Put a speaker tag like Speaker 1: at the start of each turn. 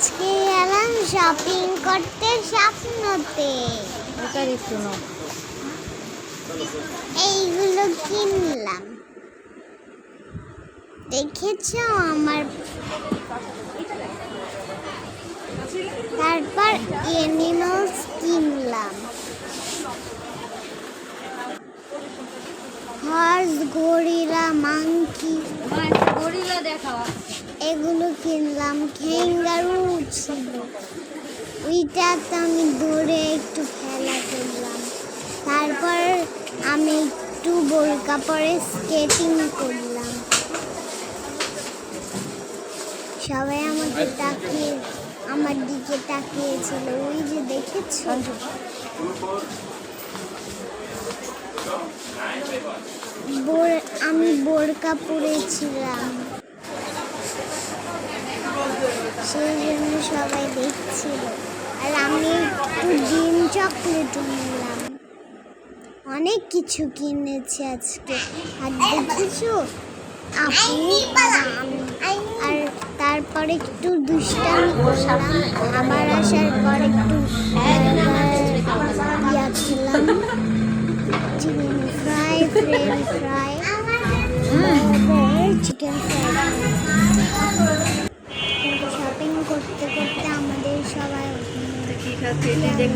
Speaker 1: আজকে গেলাম শপিং করতে স্বপ্নতে। এইগুলো কিনলাম। দেখেছ আমার? তারপর এনিমালস কিনলাম। হর্স গরিলা এগুলো কিনলাম, খেঙ্গারু ছিল। ওইটা তো আমি দৌড়ে একটু খেলা করলাম। তারপর আমি একটু বোরকা পরে স্কেটিং করলাম। সবাই আমাকে তাকিয়ে, আমার দিকে তাকিয়েছিল। ওই যে দেখেছ? আমি বোরকা পরেছিলাম। সেই জন্য সবাই দেখছিল আর আমি একটু ডিম চকলেট নিলাম অনেক কিছু কিনেছি আজকে। আর দেখেছ? আর তারপরে একটু দুষ্টামি করলাম। আবার আসার পর একটু ইয়া খেলাম ফ্রাই, ফ্রেঞ্চ ফ্রাই। さ
Speaker 2: ついてで